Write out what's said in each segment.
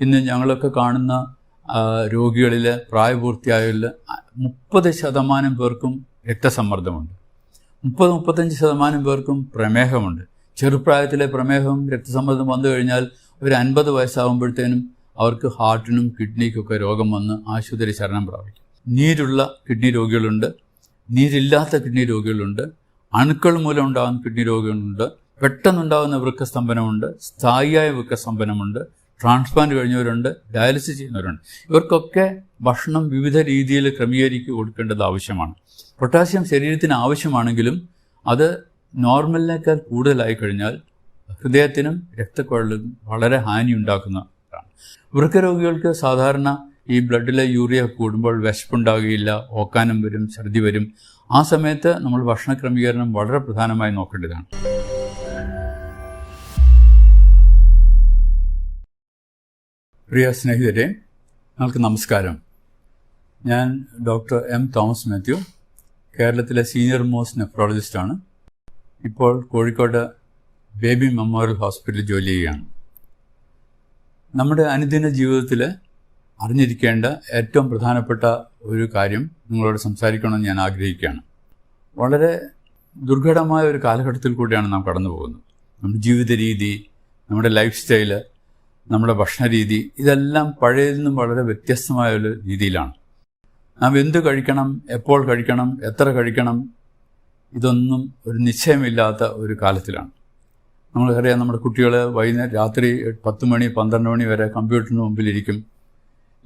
ഇന്ന് ഞങ്ങളൊക്കെ കാണുന്ന രോഗികളിൽ പ്രായപൂർത്തിയായവരിൽ മുപ്പത് ശതമാനം പേർക്കും രക്തസമ്മർദ്ദമുണ്ട്. മുപ്പത് മുപ്പത്തഞ്ച് ശതമാനം പേർക്കും പ്രമേഹമുണ്ട്. ചെറുപ്രായത്തിലെ പ്രമേഹം രക്തസമ്മർദ്ദം വന്നു കഴിഞ്ഞാൽ ഒരു അൻപത് വയസ്സാകുമ്പോഴത്തേനും അവർക്ക് ഹാർട്ടിനും കിഡ്നിക്കൊക്കെ രോഗം വന്ന് ആശുപത്രി ശരണം പ്രാപിക്കും. നീരുള്ള കിഡ്നി രോഗികളുണ്ട്. നീരില്ലാത്ത കിഡ്നി രോഗികളുണ്ട്. അണുക്കൾ മൂലം ഉണ്ടാകുന്ന കിഡ്നി രോഗികളുണ്ട്. പെട്ടെന്നുണ്ടാകുന്ന വൃക്കസ്തംഭനമുണ്ട്. സ്ഥായിയായ വൃക്കസ്തംഭനമുണ്ട്. ട്രാൻസ്പ്ലാന്റ് കഴിഞ്ഞവരുണ്ട് ഡയാലിസിസ് ചെയ്യുന്നവരുണ്ട്. ഇവർക്കൊക്കെ ഭക്ഷണം വിവിധ രീതിയിൽ ക്രമീകരിച്ച് കൊടുക്കേണ്ടത് ആവശ്യമാണ്. പൊട്ടാസ്യം ശരീരത്തിന് ആവശ്യമാണെങ്കിലും അത് നോർമലിനേക്കാൾ കൂടുതലായി കഴിഞ്ഞാൽ ഹൃദയത്തിനും രക്തക്കുഴലിനും വളരെ ഹാനി ഉണ്ടാക്കുന്നതാണ് വൃക്കരോഗികൾക്ക് സാധാരണ ഈ ബ്ലഡിലെ യൂറിയ കൂടുമ്പോൾ വിശപ്പുണ്ടാകുകയില്ല ഓക്കാനം വരും ഛർദി വരും. ആ സമയത്ത് നമ്മൾ ഭക്ഷണ ക്രമീകരണം വളരെ പ്രധാനമായി നോക്കേണ്ടതാണ്. പ്രിയ സ്നേഹിതരെ നിങ്ങൾക്ക് നമസ്കാരം. ഞാൻ ഡോക്ടർ എം തോമസ് മാത്യു കേരളത്തിലെ സീനിയർ മോസ്റ്റ് നെഫ്രോളജിസ്റ്റാണ് ഇപ്പോൾ കോഴിക്കോട് ബേബി മെമ്മോറിയൽ ഹോസ്പിറ്റലിൽ ജോലി ചെയ്യുകയാണ്. നമ്മുടെ അനുദിന ജീവിതത്തിൽ അറിഞ്ഞിരിക്കേണ്ട ഏറ്റവും പ്രധാനപ്പെട്ട ഒരു കാര്യം നിങ്ങളോട് സംസാരിക്കണമെന്ന് ഞാൻ ആഗ്രഹിക്കുകയാണ്. വളരെ ദുർഘടമായ ഒരു കാലഘട്ടത്തിൽ കൂടിയാണ് നാം കടന്നു പോകുന്നത് നമ്മുടെ ജീവിത രീതി നമ്മുടെ ലൈഫ് സ്റ്റൈൽ നമ്മുടെ ഭക്ഷണരീതി ഇതെല്ലാം പഴയതിൽ നിന്നും വളരെ വ്യത്യസ്തമായ ഒരു രീതിയിലാണ്. നാം എന്ത് കഴിക്കണം എപ്പോൾ കഴിക്കണം എത്ര കഴിക്കണം ഇതൊന്നും ഒരു നിശ്ചയമില്ലാത്ത ഒരു കാലത്തിലാണ്. നമ്മൾക്കറിയാം നമ്മുടെ കുട്ടികൾ വൈകുന്നേരം രാത്രി പത്ത് മണി പന്ത്രണ്ട് മണി വരെ കമ്പ്യൂട്ടറിന് മുമ്പിലിരിക്കും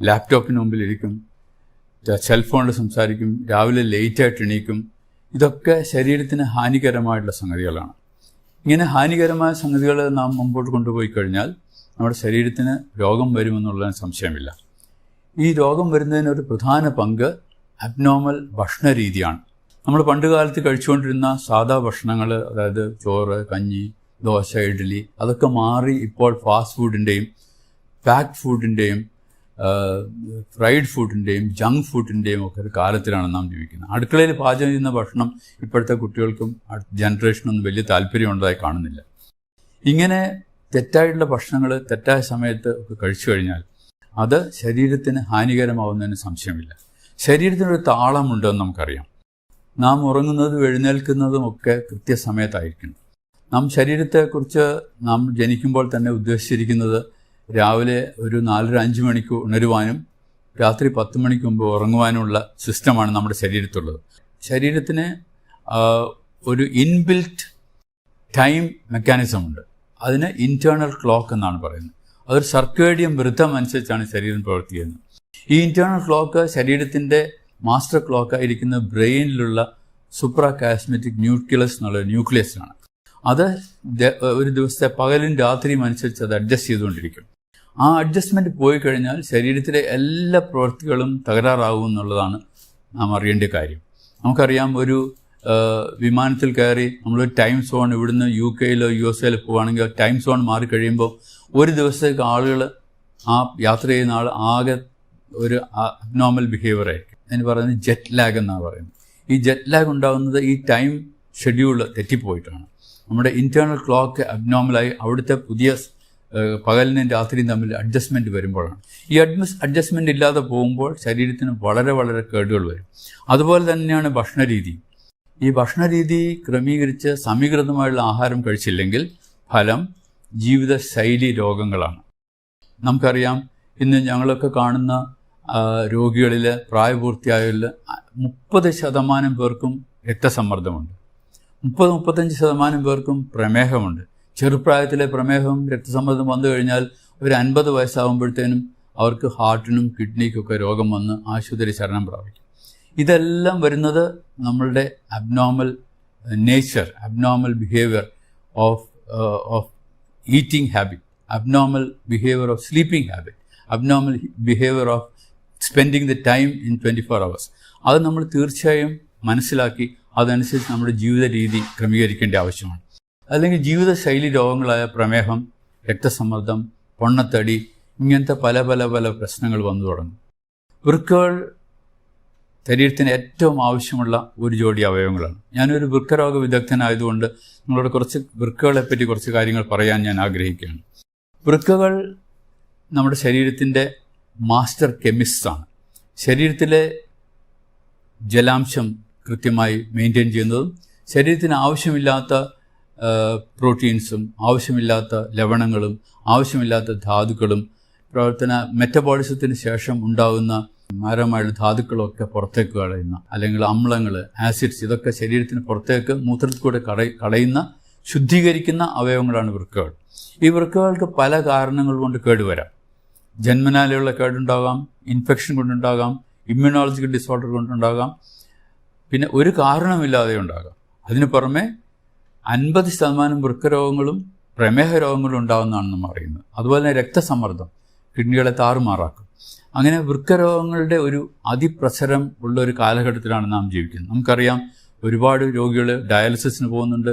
ലാപ്ടോപ്പിന് മുമ്പിലിരിക്കും സെൽഫോണിൽ സംസാരിക്കും രാവിലെ ലേറ്റായിട്ട് എണീക്കും. ഇതൊക്കെ ശരീരത്തിന് ഹാനികരമായിട്ടുള്ള സംഗതികളാണ്. ഇങ്ങനെ ഹാനികരമായ സംഗതികൾ നാം മുമ്പോട്ട് കൊണ്ടുപോയി കഴിഞ്ഞാൽ നമ്മുടെ ശരീരത്തിന് രോഗം വരുമെന്നുള്ള സംശയമില്ല. ഈ രോഗം വരുന്നതിന് ഒരു പ്രധാന പങ്ക് അബ്നോർമൽ ഭക്ഷണ രീതിയാണ്. നമ്മൾ പണ്ട് കാലത്ത് കഴിച്ചുകൊണ്ടിരുന്ന സാധാ ഭക്ഷണങ്ങൾ അതായത് ചോറ് കഞ്ഞി ദോശ ഇഡ്ഡലി അതൊക്കെ മാറി ഇപ്പോൾ ഫാസ്റ്റ് ഫുഡിന്റെയും പാക്ക് ഫുഡിന്റെയും ഫ്രൈഡ് ഫുഡിന്റെയും ജങ്ക് ഫുഡിന്റെയും ഒക്കെ ഒരു കാലത്തിലാണ് നാം ജീവിക്കുന്നത്. അടുക്കളയിൽ പാചകം ചെയ്യുന്ന ഭക്ഷണം ഇപ്പോഴത്തെ കുട്ടികൾക്കും ജനറേഷനൊന്നും വലിയ താല്പര്യമുള്ളതായി കാണുന്നില്ല. ഇങ്ങനെ തെറ്റായിട്ടുള്ള ഭക്ഷണങ്ങൾ തെറ്റായ സമയത്ത് ഒക്കെ കഴിച്ചു കഴിഞ്ഞാൽ അത് ശരീരത്തിന് ഹാനികരമാവുന്നതിന് സംശയമില്ല. ശരീരത്തിനൊരു താളമുണ്ടെന്ന് നമുക്കറിയാം. നാം ഉറങ്ങുന്നതും എഴുന്നേൽക്കുന്നതും ഒക്കെ കൃത്യസമയത്തായിരിക്കണം. നാം ശരീരത്തെക്കുറിച്ച് നാം ജനിക്കുമ്പോൾ തന്നെ ഉദ്ദേശിച്ചിരിക്കുന്നത് രാവിലെ ഒരു നാലര അഞ്ച് മണിക്ക് ഉണരുവാനും രാത്രി പത്ത് മണിക്ക് മുമ്പ് ഉറങ്ങുവാനുമുള്ള സിസ്റ്റമാണ് നമ്മുടെ ശരീരത്തുള്ളത്. ശരീരത്തിന് ഒരു ഇൻബിൽറ്റ് ടൈം മെക്കാനിസം ഉണ്ട് അതിന് ഇന്റേണൽ ക്ലോക്ക് എന്നാണ് പറയുന്നത്. അതൊരു സർക്കേഡിയം വൃദ്ധം അനുസരിച്ചാണ് ശരീരം പ്രവർത്തിക്കുന്നത്. ഈ ഇന്റേണൽ ക്ലോക്ക് ശരീരത്തിന്റെ മാസ്റ്റർ ക്ലോക്ക് ആയിരിക്കുന്ന ബ്രെയിനിലുള്ള സൂപ്രാകാസ്മെറ്റിക് ന്യൂക്ലിയസ് എന്നുള്ള ന്യൂക്ലിയസ് ആണ്. അത് ഒരു ദിവസത്തെ പകലും രാത്രിയും അനുസരിച്ച് അത് അഡ്ജസ്റ്റ് ചെയ്തുകൊണ്ടിരിക്കും. ആ അഡ്ജസ്റ്റ്മെന്റ് പോയി കഴിഞ്ഞാൽ ശരീരത്തിലെ എല്ലാ പ്രവൃത്തികളും തകരാറാകും എന്നുള്ളതാണ് നാം അറിയേണ്ട കാര്യം. നമുക്കറിയാം ഒരു വിമാനത്തിൽ കയറി നമ്മൾ ടൈം സോൺ ഇവിടുന്ന് യു കെയിലോ യു എസ് എയിലോ പോവുകയാണെങ്കിൽ ടൈം സോൺ മാറി കഴിയുമ്പോൾ ഒരു ദിവസത്തേക്ക് ആളുകൾ ആ യാത്ര ചെയ്യുന്ന ആൾ ആകെ ഒരു അബ്നോർമൽ ബിഹേവിയർ ആയിരിക്കും. അതിന് പറയുന്നത് ജെറ്റ് ലാഗ് എന്നാണ് പറയുന്നത്. ഈ ജെറ്റ് ലാഗ് ഉണ്ടാകുന്നത് ഈ ടൈം ഷെഡ്യൂൾ തെറ്റിപ്പോയിട്ടാണ്. നമ്മുടെ ഇന്റേർണൽ ക്ലോക്ക് അബ്നോർമലായി അവിടുത്തെ പുതിയ പകലിനും രാത്രിയും തമ്മിൽ അഡ്ജസ്റ്റ്മെന്റ് വരുമ്പോഴാണ്. ഈ അഡ്ജസ് അഡ്ജസ്റ്റ്മെന്റ് ഇല്ലാതെ പോകുമ്പോൾ ശരീരത്തിന് വളരെ വളരെ കേടുകൾ വരും. അതുപോലെ തന്നെയാണ് ഭക്ഷണരീതി. ഈ ഭക്ഷണരീതി ക്രമീകരിച്ച് സമീകൃതമായുള്ള ആഹാരം കഴിച്ചില്ലെങ്കിൽ ഫലം ജീവിതശൈലി രോഗങ്ങളാണ്. നമുക്കറിയാം ഇന്ന് ഞങ്ങളൊക്കെ കാണുന്ന രോഗികളിൽ പ്രായപൂർത്തിയായവരിൽ മുപ്പത് ശതമാനം പേർക്കും രക്തസമ്മർദ്ദമുണ്ട്. മുപ്പത് മുപ്പത്തഞ്ച് ശതമാനം പേർക്കും പ്രമേഹമുണ്ട്. ചെറുപ്രായത്തിലെ പ്രമേഹം രക്തസമ്മർദ്ദം വന്നു കഴിഞ്ഞാൽ ഒരു അൻപത് വയസ്സാകുമ്പോഴത്തേനും അവർക്ക് ഹാർട്ടിനും കിഡ്നിക്കൊക്കെ രോഗം വന്ന് ആശുപത്രി ശരണം പ്രാപിക്കും. ഇതെല്ലാം വരുന്നത് നമ്മളുടെ abnormal nature abnormal behaviour of of eating habit abnormal behaviour of sleeping habit abnormal behaviour of spending the time in twenty four hours അത് നമ്മൾ തീർച്ചയായും മനസ്സിലാക്കി അതനുസരിച്ച് നമ്മുടെ ജീവിത രീതി ക്രമീകരിക്കേണ്ട ആവശ്യമാണ്. അല്ലെങ്കിൽ ജീവിതശൈലി രോഗങ്ങളായ പ്രമേഹം രക്തസമ്മർദ്ദം പൊണ്ണത്തടി ഇങ്ങനത്തെ പല പല പല പ്രശ്നങ്ങൾ വന്നു തുടങ്ങും. വൃക്കകൾ ശരീരത്തിന് ഏറ്റവും ആവശ്യമുള്ള ഒരു ജോഡി അവയവങ്ങളാണ്. ഞാനൊരു വൃക്കരോഗ വിദഗ്ധനായതുകൊണ്ട് നിങ്ങളോട് കുറച്ച് വൃക്കകളെ പറ്റി കുറച്ച് കാര്യങ്ങൾ പറയാൻ ഞാൻ ആഗ്രഹിക്കുകയാണ്. വൃക്കകൾ നമ്മുടെ ശരീരത്തിന്റെ മാസ്റ്റർ കെമിസ്റ്റാണ് ശരീരത്തിലെ ജലാംശം കൃത്യമായി മെയിന്റെയിൻ ചെയ്യുന്നതും ശരീരത്തിന് ആവശ്യമില്ലാത്ത പ്രോട്ടീൻസും ആവശ്യമില്ലാത്ത ലവണങ്ങളും ആവശ്യമില്ലാത്ത ധാതുക്കളും പ്രവർത്തന മെറ്റബോളിസത്തിന് ശേഷം ഉണ്ടാകുന്ന മാരകമായുള്ള ധാതുക്കളൊക്കെ പുറത്തേക്ക് കളയുന്ന അല്ലെങ്കിൽ അമ്ലങ്ങൾ ആസിഡ്സ് ഇതൊക്കെ ശരീരത്തിന് പുറത്തേക്ക് മൂത്രത്തിൽ കൂടെ കള കളയുന്ന ശുദ്ധീകരിക്കുന്ന അവയവങ്ങളാണ് വൃക്കകൾ. ഈ വൃക്കകൾക്ക് പല കാരണങ്ങൾ കൊണ്ട് കേടുവരാം. ജന്മനാലയുള്ള കേടുണ്ടാകാം ഇൻഫെക്ഷൻ കൊണ്ടുണ്ടാകാം ഇമ്മ്യൂണോളജിക്കൽ ഡിസോർഡർ കൊണ്ടുണ്ടാകാം. പിന്നെ ഒരു കാരണമില്ലാതെ ഉണ്ടാകാം. അതിന് പുറമെ അൻപത് ശതമാനം വൃക്കരോഗങ്ങളും പ്രമേഹ രോഗങ്ങളും ഉണ്ടാകുന്നതാണ് നമ്മൾ അറിയുന്നത് അതുപോലെ തന്നെ രക്തസമ്മർദ്ദം. കിഡ്നികളെ താറുമാറാക്കും. അങ്ങനെ വൃക്കരോഗങ്ങളുടെ ഒരു അതിപ്രസരം ഉള്ള ഒരു കാലഘട്ടത്തിലാണ് നാം ജീവിക്കുന്നത്. നമുക്കറിയാം ഒരുപാട് രോഗികൾ ഡയാലിസിസിന് പോകുന്നുണ്ട്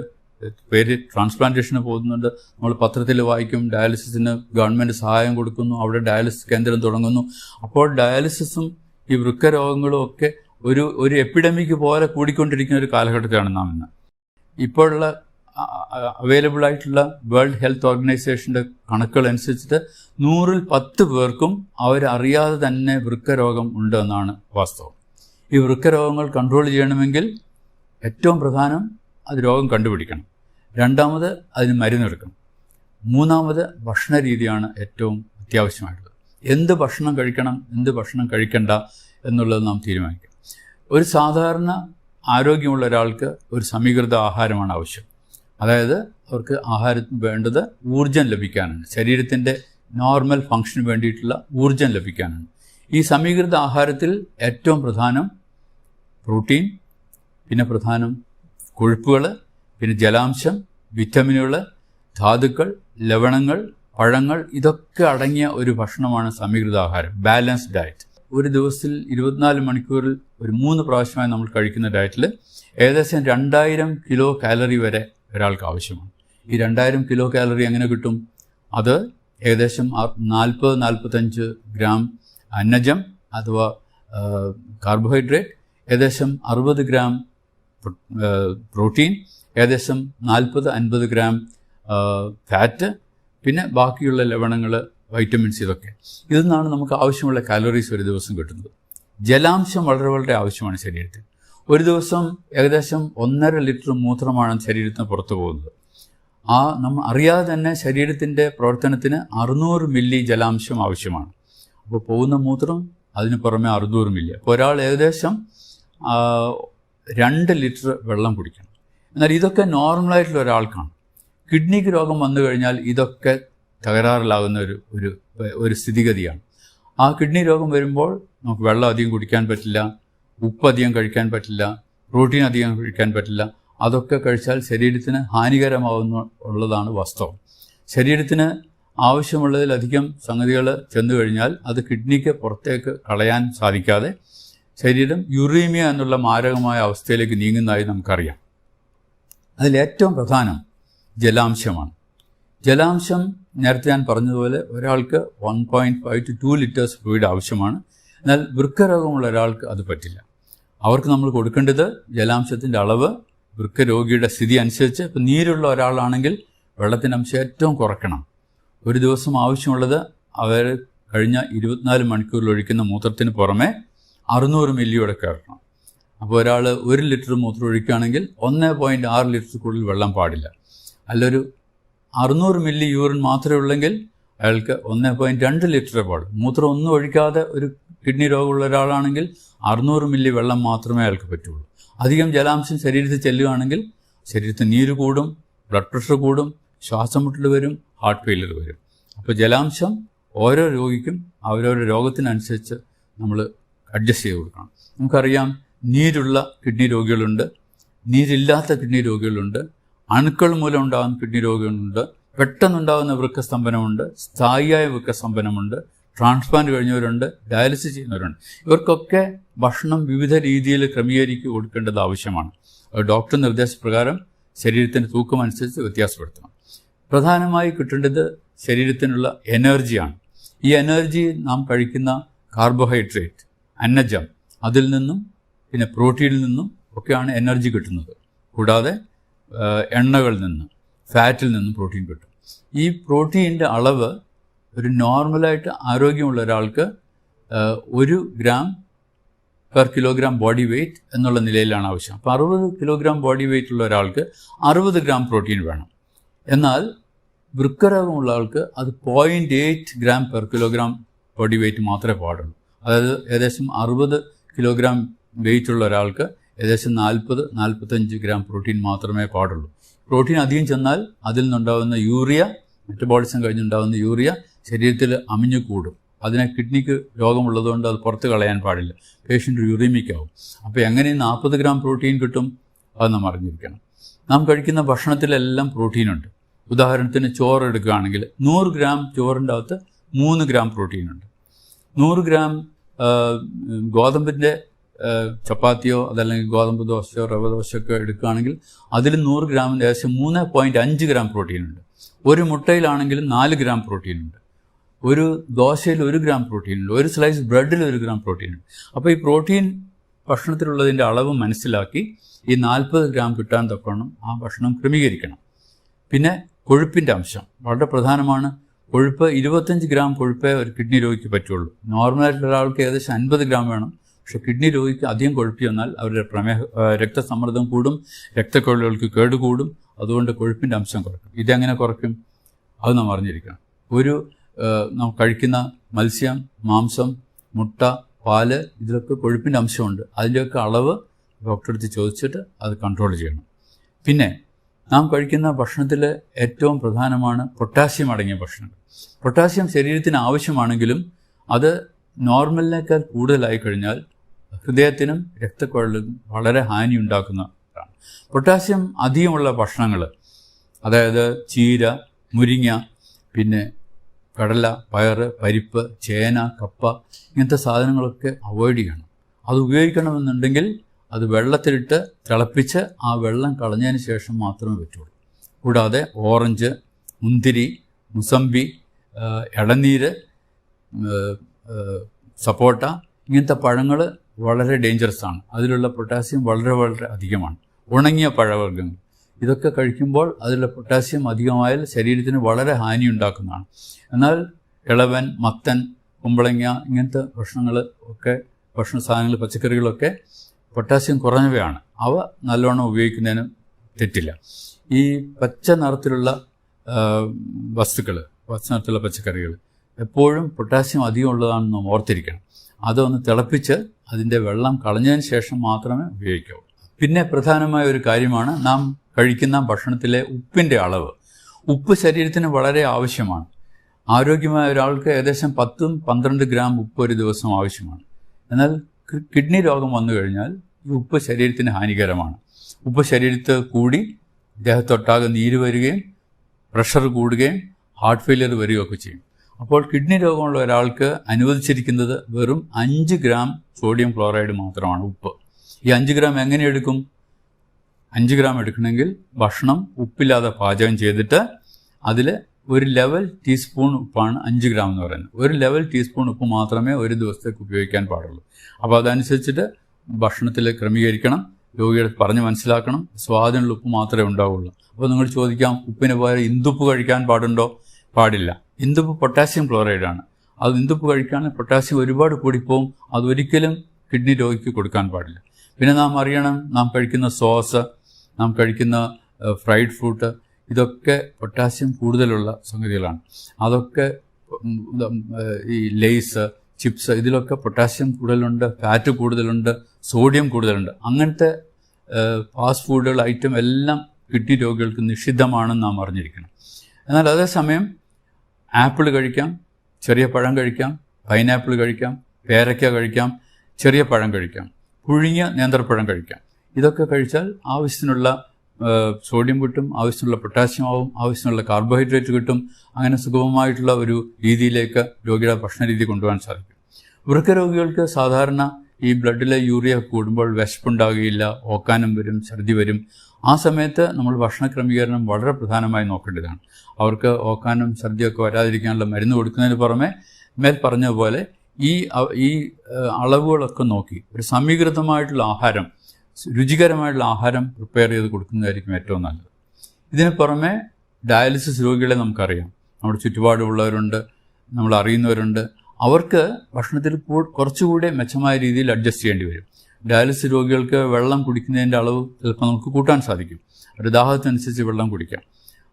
പേര് ട്രാൻസ്പ്ലാന്റേഷന് പോകുന്നുണ്ട്. നമ്മൾ പത്രത്തിൽ വായിക്കും ഡയാലിസിസിന് ഗവൺമെന്റ് സഹായം കൊടുക്കുന്നു അവിടെ ഡയാലിസിസ് കേന്ദ്രം തുടങ്ങുന്നു. അപ്പോൾ ഡയാലിസിസും ഈ വൃക്കരോഗങ്ങളും ഒക്കെ ഒരു ഒരു എപ്പിഡമിക് പോലെ കൂടിക്കൊണ്ടിരിക്കുന്ന ഒരു കാലഘട്ടത്തിലാണ് നാം ഇന്ന്. ഇപ്പോഴുള്ള അവൈലബിൾ ആയിട്ടുള്ള വേൾഡ് ഹെൽത്ത് ഓർഗനൈസേഷന്റെ കണക്കുകൾ അനുസരിച്ചിട്ട് നൂറിൽ പത്ത് പേർക്കും അവരറിയാതെ തന്നെ വൃക്കരോഗം ഉണ്ട് എന്നാണ് വാസ്തവം. ഈ വൃക്കരോഗങ്ങൾ കൺട്രോൾ ചെയ്യണമെങ്കിൽ ഏറ്റവും പ്രധാനം അത് രോഗം കണ്ടുപിടിക്കണം. രണ്ടാമത് അതിന് മരുന്നെടുക്കണം. മൂന്നാമത് ഭക്ഷണ രീതിയാണ് ഏറ്റവും അത്യാവശ്യമായിട്ടുള്ളത്. എന്ത് ഭക്ഷണം കഴിക്കണം എന്ത് ഭക്ഷണം കഴിക്കണ്ട എന്നുള്ളത് നാം തീരുമാനിക്കണം. ഒരു സാധാരണ ആരോഗ്യമുള്ള ഒരാൾക്ക് ഒരു സമീകൃത ആഹാരമാണ് ആവശ്യം. അതായത് അവർക്ക് ആഹാരത്തിന് വേണ്ടത് ഊർജം ലഭിക്കാനാണ്. ശരീരത്തിന്റെ നോർമൽ ഫങ്ഷന് വേണ്ടിയിട്ടുള്ള ഊർജം ലഭിക്കാനാണ്. ഈ സമീകൃത ആഹാരത്തിൽ ഏറ്റവും പ്രധാനം പ്രോട്ടീൻ പിന്നെ പ്രധാനം കൊഴുപ്പുകൾ പിന്നെ ജലാംശം വിറ്റമിനുകൾ ധാതുക്കൾ ലവണങ്ങൾ പഴങ്ങൾ ഇതൊക്കെ അടങ്ങിയ ഒരു ഭക്ഷണമാണ് സമീകൃത ആഹാരം ബാലൻസ്ഡ് ഡയറ്റ് ഒരു ദിവസത്തിൽ ഇരുപത്തിനാല് മണിക്കൂറിൽ ഒരു മൂന്ന് പ്രാവശ്യമായി നമ്മൾ കഴിക്കുന്ന ഡയറ്റിൽ ഏകദേശം രണ്ടായിരം കിലോ കാലറി വരെ ഒരാൾക്ക് ആവശ്യമാണ്. ഈ രണ്ടായിരം കിലോ കാലറി എങ്ങനെ കിട്ടും? അത് ഏകദേശം നാൽപ്പത് നാൽപ്പത്തഞ്ച് ഗ്രാം അന്നജം അഥവാ കാർബോഹൈഡ്രേറ്റ് ഏകദേശം അറുപത് ഗ്രാം പ്രോട്ടീൻ ഏകദേശം നാൽപ്പത് അൻപത് ഗ്രാം ഫാറ്റ് പിന്നെ ബാക്കിയുള്ള ലവണങ്ങൾ വൈറ്റമിൻസ് ഇതൊക്കെ. ഇതിൽ നിന്നാണ് നമുക്ക് ആവശ്യമുള്ള കാലറീസ് ഒരു ദിവസം കിട്ടുന്നത്. ജലാംശം വളരെ വളരെ ആവശ്യമാണ് ശരീരത്തിൽ. ഒരു ദിവസം ഏകദേശം ഒന്നര ലിറ്റർ മൂത്രമാണ് ശരീരത്തിന് പുറത്തു പോകുന്നത്. ആ നമ്മൾ അറിയാതെ തന്നെ ശരീരത്തിന്റെ പ്രവർത്തനത്തിന് അറുന്നൂറ് മില്ലി ജലാംശം ആവശ്യമാണ്. അപ്പോൾ പോകുന്ന മൂത്രം അതിന് പുറമെ അറുന്നൂറ് മില്ലി. അപ്പോൾ ഒരാൾ ഏകദേശം രണ്ട് ലിറ്റർ വെള്ളം കുടിക്കണം. എന്നാൽ ഇതൊക്കെ നോർമലായിട്ടുള്ള ഒരാൾക്കാണ്. കിഡ്നിക്ക് രോഗം വന്നു കഴിഞ്ഞാൽ ഇതൊക്കെ തകരാറിലാകുന്ന ഒരു ഒരു ഒരു സ്ഥിതിഗതിയാണ്. ആ കിഡ്നി രോഗം വരുമ്പോൾ നമുക്ക് വെള്ളം അധികം കുടിക്കാൻ പറ്റില്ല. ഉപ്പ് അധികം കഴിക്കാൻ പറ്റില്ല പ്രോട്ടീൻ അധികം കഴിക്കാൻ പറ്റില്ല അതൊക്കെ കഴിച്ചാൽ ശരീരത്തിന് ഹാനികരമാവുന്ന ഉള്ളതാണ് വാസ്തവം ശരീരത്തിന് ആവശ്യമുള്ളതിലധികം സംഗതികൾ ചെന്നു കഴിഞ്ഞാൽ അത് കിഡ്നിക്ക് പുറത്തേക്ക് കളയാൻ സാധിക്കാതെ ശരീരം യുറീമിയ എന്നുള്ള മാരകമായ അവസ്ഥയിലേക്ക് നീങ്ങുന്നതായി നമുക്കറിയാം. അതിലേറ്റവും പ്രധാനം ജലാംശമാണ്. ജലാംശം നേരത്തെ ഞാൻ പറഞ്ഞതുപോലെ ഒരാൾക്ക് one point five to two litres fluid ആവശ്യമാണ്. എന്നാൽ വൃക്കരോഗമുള്ള ഒരാൾക്ക് അത് പറ്റില്ല. അവർക്ക് നമ്മൾ കൊടുക്കേണ്ടത് ജലാംശത്തിന്റെ അളവ് വൃക്ക രോഗിയുടെ സ്ഥിതി അനുസരിച്ച്. ഇപ്പം നീരുള്ള ഒരാളാണെങ്കിൽ വെള്ളത്തിന്റെ അംശം ഏറ്റവും കുറയ്ക്കണം. ഒരു ദിവസം ആവശ്യമുള്ളത് അവർ കഴിഞ്ഞ ഇരുപത്തിനാല് മണിക്കൂറിൽ ഒഴിക്കുന്ന മൂത്രത്തിന് പുറമെ അറുന്നൂറ് മില്ലിയോടെ കയറണം. അപ്പോൾ ഒരാൾ ഒരു ലിറ്റർ മൂത്രം ഒഴിക്കുകയാണെങ്കിൽ ഒന്ന് പോയിന്റ് ആറ് ലിറ്റർ കൂടുതൽ വെള്ളം പാടില്ല. അല്ലൊരു അറുന്നൂറ് മില്ലി യൂറിൻ മാത്രമേ ഉള്ളെങ്കിൽ അയാൾക്ക് ഒന്ന് പോയിന്റ് രണ്ട് ലിറ്റർ പാടും മൂത്രം ഒന്നും ഒഴിക്കാതെ ഒരു കിഡ്നി രോഗമുള്ള ഒരാളാണെങ്കിൽ അറുന്നൂറ് മില്ലി വെള്ളം മാത്രമേ അയാൾക്ക് പറ്റുള്ളൂ. അധികം ജലാംശം ശരീരത്തിൽ ചെല്ലുകയാണെങ്കിൽ ശരീരത്തിൽ നീര് കൂടും ബ്ലഡ് പ്രഷർ കൂടും ശ്വാസം മുട്ടൽ വരും ഹാർട്ട് ഫെയിലർ വരും. അപ്പോൾ ജലാംശം ഓരോ രോഗിക്കും അവരവരുടെ രോഗത്തിനനുസരിച്ച് നമ്മൾ അഡ്ജസ്റ്റ് ചെയ്ത് കൊടുക്കണം. നമുക്കറിയാം നീരുള്ള കിഡ്നി രോഗികളുണ്ട് നീരില്ലാത്ത കിഡ്നി രോഗികളുണ്ട് അണുക്കൾ മൂലം ഉണ്ടാകുന്ന കിഡ്നി രോഗികളുണ്ട് പെട്ടെന്നുണ്ടാകുന്ന വൃക്കസ്തംഭനമുണ്ട് സ്ഥായിയായ വൃക്കസ്തംഭനമുണ്ട് ട്രാൻസ്പ്ലാന്റ് കഴിഞ്ഞവരുണ്ട് ഡയാലിസിസ് ചെയ്യുന്നവരുണ്ട്. ഇവർക്കൊക്കെ ഭക്ഷണം വിവിധ രീതിയിൽ ക്രമീകരിക്കുക കൊടുക്കേണ്ടത് ആവശ്യമാണ്. ഡോക്ടർ നിർദ്ദേശപ്രകാരം ശരീരത്തിന്റെ തൂക്കം അനുസരിച്ച് വ്യത്യാസപ്പെടുത്തണം. പ്രധാനമായി കിട്ടേണ്ടത് ശരീരത്തിനുള്ള എനർജിയാണ്. ഈ എനർജി നാം കഴിക്കുന്ന കാർബോഹൈഡ്രേറ്റ് അന്നജം അതിൽ നിന്നും പിന്നെ പ്രോട്ടീനിൽ നിന്നും ഒക്കെയാണ് എനർജി കിട്ടുന്നത്. കൂടാതെ എണ്ണകളിൽ നിന്ന് ഫാറ്റിൽ നിന്നും പ്രോട്ടീൻ കിട്ടും. ഈ പ്രോട്ടീന്റെ അളവ് ഒരു നോർമലായിട്ട് ആരോഗ്യമുള്ള ഒരാൾക്ക് ഒരു gram per kilogram body weight എന്നുള്ള നിലയിലാണ് ആവശ്യം. അപ്പോൾ അറുപത് കിലോഗ്രാം ബോഡി വെയ്റ്റ് ഉള്ള ഒരാൾക്ക് അറുപത് ഗ്രാം പ്രോട്ടീൻ വേണം. എന്നാൽ വൃക്കരോഗമുള്ള ആൾക്ക് അത് point eight gram per kilogram body weight മാത്രമേ പാടുള്ളൂ. അതായത് ഏകദേശം അറുപത് കിലോഗ്രാം വെയിറ്റ് ഉള്ള ഒരാൾക്ക് ഏകദേശം നാൽപ്പത് നാൽപ്പത്തഞ്ച് ഗ്രാം പ്രോട്ടീൻ മാത്രമേ പാടുള്ളൂ. പ്രോട്ടീൻ അധികം ചെന്നാൽ അതിൽ നിന്നുണ്ടാകുന്ന യൂറിയ മെറ്റബോളിസം കഴിഞ്ഞുണ്ടാകുന്ന യൂറിയ ശരീരത്തിൽ അമിഞ്ഞു കൂടും. അതിനെ കിഡ്നിക്ക് രോഗമുള്ളതുകൊണ്ട് അത് പുറത്ത് കളയാൻ പാടില്ല. പേഷ്യന്റ് യുറീമിക്കാവും അപ്പോൾ എങ്ങനെ നാൽപ്പത് ഗ്രാം പ്രോട്ടീൻ കിട്ടും? അത് നാം അറിഞ്ഞിരിക്കണം. നാം കഴിക്കുന്ന ഭക്ഷണത്തിലെല്ലാം പ്രോട്ടീനുണ്ട് ഉദാഹരണത്തിന് ചോറ് എടുക്കുകയാണെങ്കിൽ നൂറ് ഗ്രാം ചോറിന്റെ അകത്ത് മൂന്ന് ഗ്രാം പ്രോട്ടീനുണ്ട് നൂറ് ഗ്രാം ഗോതമ്പിന്റെ ചപ്പാത്തിയോ അതല്ലെങ്കിൽ ഗോതമ്പ് ദോശയോ റവ ദോശയൊക്കെ എടുക്കുകയാണെങ്കിൽ അതിൽ നൂറ് ഗ്രാമിന്റെ ഏകദേശം മൂന്ന് പോയിന്റ് അഞ്ച് ഗ്രാം പ്രോട്ടീനുണ്ട് ഒരു മുട്ടയിലാണെങ്കിലും നാല് ഗ്രാം പ്രോട്ടീനുണ്ട് ഒരു ദോശയിൽ ഒരു ഗ്രാം പ്രോട്ടീൻ ഉണ്ട് ഒരു സ്ലൈസ് ബ്രെഡിൽ ഒരു ഗ്രാം പ്രോട്ടീൻ ഉണ്ട് അപ്പോൾ ഈ പ്രോട്ടീൻ ഭക്ഷണത്തിലുള്ളതിന്റെ അളവ് മനസ്സിലാക്കി ഈ നാൽപ്പത് ഗ്രാം കിട്ടാൻ തക്കവണ്ണം ആ ഭക്ഷണം ക്രമീകരിക്കണം. പിന്നെ കൊഴുപ്പിന്റെ അംശം. വളരെ പ്രധാനമാണ്. കൊഴുപ്പ് ഇരുപത്തഞ്ച് ഗ്രാം കൊഴുപ്പേ ഒരു കിഡ്നി രോഗിക്ക് പറ്റുള്ളൂ. നോർമലായിട്ടുള്ള ഒരാൾക്ക് ഏകദേശം അൻപത് ഗ്രാം വേണം. പക്ഷേ കിഡ്നി രോഗിക്ക് അധികം കൊഴുപ്പ് വന്നാൽ അവരുടെ പ്രമേഹ രക്തസമ്മർദ്ദം കൂടും രക്തക്കൊള്ളുകൾക്ക് കേടുകൂടും. അതുകൊണ്ട് കൊഴുപ്പിന്റെ അംശം കുറയ്ക്കും. ഇതെങ്ങനെ കുറയ്ക്കും? അത് നാം അറിഞ്ഞിരിക്കണം. ഒരു നാം കഴിക്കുന്ന മത്സ്യം മാംസം മുട്ട പാൽ ഇതിലൊക്കെ കൊഴുപ്പിന്റെ അംശമുണ്ട്. അതിന്റെയൊക്കെ അളവ് ഡോക്ടറെ അടുത്ത് ചോദിച്ചിട്ട് അത് കൺട്രോൾ ചെയ്യണം. പിന്നെ നാം കഴിക്കുന്ന ഭക്ഷണത്തിൽ ഏറ്റവും പ്രധാനമാണ് പൊട്ടാസ്യം അടങ്ങിയ ഭക്ഷണം. പൊട്ടാസ്യം ശരീരത്തിന് ആവശ്യമാണെങ്കിലും അത് നോർമലിനേക്കാൾ കൂടുതലായി കഴിഞ്ഞാൽ ഹൃദയത്തിനും രക്തക്കുഴലിനും വളരെ ഹാനി ഉണ്ടാക്കുന്നതാണ് പൊട്ടാസ്യം അധികമുള്ള ഭക്ഷണങ്ങൾ അതായത് ചീര മുരിങ്ങ പിന്നെ കടല പയർ പരിപ്പ് ചേന കപ്പ ഇങ്ങനത്തെ സാധനങ്ങളൊക്കെ അവോയ്ഡ് ചെയ്യണം. അത് ഉപയോഗിക്കണമെന്നുണ്ടെങ്കിൽ അത് വെള്ളത്തിലിട്ട് തിളപ്പിച്ച് ആ വെള്ളം കളഞ്ഞതിന് ശേഷം മാത്രമേ പറ്റുള്ളൂ കൂടാതെ ഓറഞ്ച് മുന്തിരി മുസമ്പി ഇളനീര് സപ്പോട്ട ഇങ്ങനത്തെ പഴങ്ങൾ വളരെ ഡേഞ്ചറസ് ആണ്. അതിലുള്ള പൊട്ടാസ്യം വളരെ വളരെ അധികമാണ്. ഉണങ്ങിയ പഴവർഗങ്ങൾ. ഇതൊക്കെ കഴിക്കുമ്പോൾ അതിൽ പൊട്ടാസ്യം അധികമായാൽ ശരീരത്തിന് വളരെ ഹാനി ഉണ്ടാക്കുന്നതാണ്. എന്നാൽ ഇളവൻ മത്തൻ കുമ്പളങ്ങ ഇങ്ങനത്തെ ഭക്ഷണങ്ങൾ ഒക്കെ ഭക്ഷണ സാധനങ്ങൾ പച്ചക്കറികളൊക്കെ പൊട്ടാസ്യം കുറഞ്ഞവയാണ്. അവ നല്ലോണം ഉപയോഗിക്കുന്നതിന് തെറ്റില്ല. ഈ പച്ച നിറത്തിലുള്ള വസ്തുക്കൾ പച്ച നിറത്തിലുള്ള പച്ചക്കറികൾ എപ്പോഴും പൊട്ടാസ്യം അധികം ഉള്ളതാണെന്ന് ഓർത്തിരിക്കണം. അതൊന്ന് തിളപ്പിച്ച് അതിന്റെ വെള്ളം കളഞ്ഞതിന് ശേഷം മാത്രമേ ഉപയോഗിക്കാവൂ. പിന്നെ പ്രധാനമായ ഒരു കാര്യമാണ് നാം കഴിക്കുന്ന ഭക്ഷണത്തിലെ ഉപ്പിന്റെ അളവ്. ഉപ്പ് ശരീരത്തിന് വളരെ ആവശ്യമാണ്. ആരോഗ്യമായ ഒരാൾക്ക് ഏകദേശം പത്തും പന്ത്രണ്ട് ഗ്രാം ഉപ്പ് ഒരു ദിവസം ആവശ്യമാണ്. എന്നാൽ കിഡ്നി രോഗം വന്നു കഴിഞ്ഞാൽ ഈ ഉപ്പ് ശരീരത്തിന് ഹാനികരമാണ്. ഉപ്പ് ശരീരത്ത് കൂടി ദേഹത്തൊട്ടാകെ നീര് വരികയും പ്രഷർ കൂടുകയും ഹാർട്ട് ഫെയിലിയർ വരികയൊക്കെ ചെയ്യും. അപ്പോൾ കിഡ്നി രോഗമുള്ള ഒരാൾക്ക് അനുവദിച്ചിരിക്കുന്നത് വെറും അഞ്ച് ഗ്രാം സോഡിയം ക്ലോറൈഡ് മാത്രമാണ് ഉപ്പ്. ഈ അഞ്ച് ഗ്രാം എങ്ങനെ എടുക്കും? അഞ്ച് ഗ്രാം എടുക്കണമെങ്കിൽ ഭക്ഷണം ഉപ്പില്ലാതെ പാചകം ചെയ്തിട്ട് അതിൽ ഒരു ലെവൽ ടീസ്പൂൺ ഉപ്പാണ് അഞ്ച് ഗ്രാം എന്ന് പറയുന്നത്. ഒരു ലെവൽ ടീസ്പൂൺ ഉപ്പ് മാത്രമേ ഒരു ദിവസത്തേക്ക് ഉപയോഗിക്കാൻ പാടുള്ളൂ. അപ്പോൾ അതനുസരിച്ചിട്ട് ഭക്ഷണത്തിൽ ക്രമീകരിക്കണം. രോഗിയുടെ പറഞ്ഞ് മനസ്സിലാക്കണം. സ്വാദിനുള്ള ഉപ്പ് മാത്രമേ ഉണ്ടാവുള്ളൂ. അപ്പോൾ നിങ്ങൾ ചോദിക്കാം ഉപ്പിന് പകരം ഇന്ദുപ്പ് കഴിക്കാൻ പാടുണ്ടോ? പാടില്ല. ഇന്ദുപ്പ് പൊട്ടാസ്യം ക്ലോറൈഡാണ്. അത് ഇന്ദുപ്പ് കഴിക്കുകയാണെങ്കിൽ പൊട്ടാസ്യം ഒരുപാട് കൂടിപ്പോവും. അതൊരിക്കലും കിഡ്നി രോഗിക്ക് കൊടുക്കാൻ പാടില്ല. പിന്നെ നാം അറിയണം നാം കഴിക്കുന്ന സോസ് നാം കഴിക്കുന്ന ഫ്രൈഡ് ഫ്രൂട്ട് ഇതൊക്കെ പൊട്ടാസ്യം കൂടുതലുള്ള സംഗതികളാണ്. അതൊക്കെ ഈ ലേസ് ചിപ്സ് ഇതിലൊക്കെ പൊട്ടാസ്യം കൂടുതലുണ്ട് ഫാറ്റ് കൂടുതലുണ്ട് സോഡിയം കൂടുതലുണ്ട്. അങ്ങനത്തെ ഫാസ്റ്റ് ഫുഡുകൾ ഐറ്റം എല്ലാം കിഡ്നി രോഗികൾക്ക് നിഷിദ്ധമാണെന്ന് നാം അറിഞ്ഞിരിക്കണം. എന്നാൽ അതേസമയം ആപ്പിൾ കഴിക്കാം ചെറിയ പഴം കഴിക്കാം പൈനാപ്പിൾ കഴിക്കാം പേരയ്ക്ക കഴിക്കാം ചെറിയ പഴം കഴിക്കാം. പുഴുങ്ങിയ നേന്ത്രപ്പഴം കഴിക്കാം. ഇതൊക്കെ കഴിച്ചാൽ ആവശ്യത്തിനുള്ള സോഡിയം കിട്ടും ആവശ്യത്തിനുള്ള പൊട്ടാസ്യം ആവും ആവശ്യത്തിനുള്ള കാർബോഹൈഡ്രേറ്റ് കിട്ടും. അങ്ങനെ സുഗമമായിട്ടുള്ള ഒരു രീതിയിലേക്ക് രോഗിയുടെ ഭക്ഷണ രീതി കൊണ്ടുപോകാൻ സാധിക്കും. വൃക്കരോഗികൾക്ക് സാധാരണ ഈ ബ്ലഡിലെ യൂറിയ കൂടുമ്പോൾ വിശപ്പുണ്ടാകുകയില്ല ഓക്കാനം വരും ഛർദി വരും. ആ സമയത്ത് നമ്മൾ ഭക്ഷണ ക്രമീകരണം വളരെ പ്രധാനമായി നോക്കേണ്ടതാണ്. അവർക്ക് ഓക്കാനം ഛർദിയൊക്കെ വരാതിരിക്കാനുള്ള മരുന്ന് കൊടുക്കുന്നതിന് പുറമെ മേൽ പറഞ്ഞ പോലെ ഈ ഈ അളവുകളൊക്കെ നോക്കി. ഒരു സമീകൃതമായിട്ടുള്ള ആഹാരം രുചികരമായിട്ടുള്ള ആഹാരം പ്രിപ്പയർ ചെയ്ത് കൊടുക്കുന്നതായിരിക്കും ഏറ്റവും നല്ലത്. ഇതിന് പുറമെ ഡയാലിസിസ് രോഗികളെ നമുക്കറിയാം. നമ്മുടെ ചുറ്റുപാടുമുള്ളവരുണ്ട് നമ്മൾ അറിയുന്നവരുണ്ട്. അവർക്ക് ഭക്ഷണത്തിൽ കുറച്ചുകൂടെ മെച്ചമായ രീതിയിൽ അഡ്ജസ്റ്റ് ചെയ്യേണ്ടി വരും. ഡയാലിസിസ് രോഗികൾക്ക് വെള്ളം കുടിക്കുന്നതിന്റെ അളവ് ചിലപ്പോൾ നമുക്ക് കൂട്ടാൻ സാധിക്കും. ഒരു ദാഹത്തിനനുസരിച്ച് വെള്ളം കുടിക്കാം.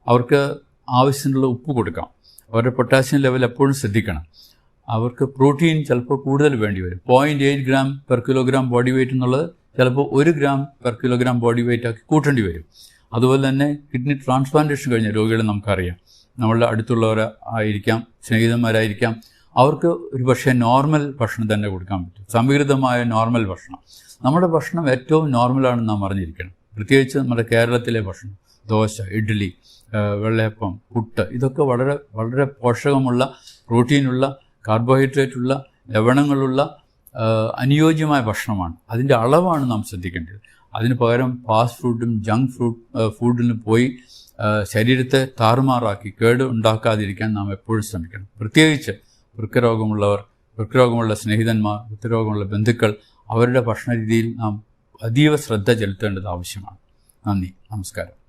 അവർക്ക് ആവശ്യത്തിനുള്ള ഉപ്പ് കൊടുക്കാം. അവരുടെ പൊട്ടാസ്യം ലെവൽ എപ്പോഴും ശ്രദ്ധിക്കണം. അവർക്ക് പ്രോട്ടീൻ ചിലപ്പോൾ കൂടുതൽ വേണ്ടി വരും. Point eight gram per kilogram body weight എന്നുള്ളത് ചിലപ്പോൾ ഒരു gram per kilogram body weight ആക്കി കൂട്ടേണ്ടി വരും. അതുപോലെ തന്നെ കിഡ്നി ട്രാൻസ്പ്ലാന്റേഷൻ കഴിഞ്ഞ രോഗികളെ നമുക്കറിയാം. നമ്മളുടെ അടുത്തുള്ളവർ ആയിരിക്കാം സ്നേഹിതന്മാരായിരിക്കാം. അവർക്ക് ഒരു പക്ഷേ നോർമൽ ഭക്ഷണം തന്നെ കൊടുക്കാൻ പറ്റും. സംവികൃതമായ നോർമൽ ഭക്ഷണം. നമ്മുടെ ഭക്ഷണം ഏറ്റവും നോർമലാണെന്ന് നാം അറിഞ്ഞിരിക്കണം. പ്രത്യേകിച്ച് നമ്മുടെ കേരളത്തിലെ ഭക്ഷണം. ദോശ ഇഡ്ഡലി വെള്ളയപ്പം പുട്ട് ഇതൊക്കെ വളരെ വളരെ പോഷകമുള്ള പ്രോട്ടീനുള്ള കാർബോഹൈഡ്രേറ്റ് ഉള്ള ലവണങ്ങളുള്ള അനുയോജ്യമായ ഭക്ഷണമാണ്. അതിന്റെ അളവാണ് നാം ശ്രദ്ധിക്കേണ്ടത്. അതിന് പകരം ഫാസ്റ്റ് ഫുഡും ജങ്ക് ഫുഡ് ഫുഡിന് പോയി ശരീരത്തെ താറുമാറാക്കി കേട് ഉണ്ടാക്കാതിരിക്കാൻ നാം എപ്പോഴും ശ്രമിക്കണം. പ്രത്യേകിച്ച് വൃക്കരോഗമുള്ളവർ വൃക്കരോഗമുള്ള സ്നേഹിതന്മാർ വൃക്കരോഗമുള്ള ബന്ധുക്കൾ അവരുടെ ഭക്ഷണ രീതിയിൽ നാം അതീവ ശ്രദ്ധ ചെലുത്തേണ്ടത് ആവശ്യമാണ്. നന്ദി. നമസ്കാരം.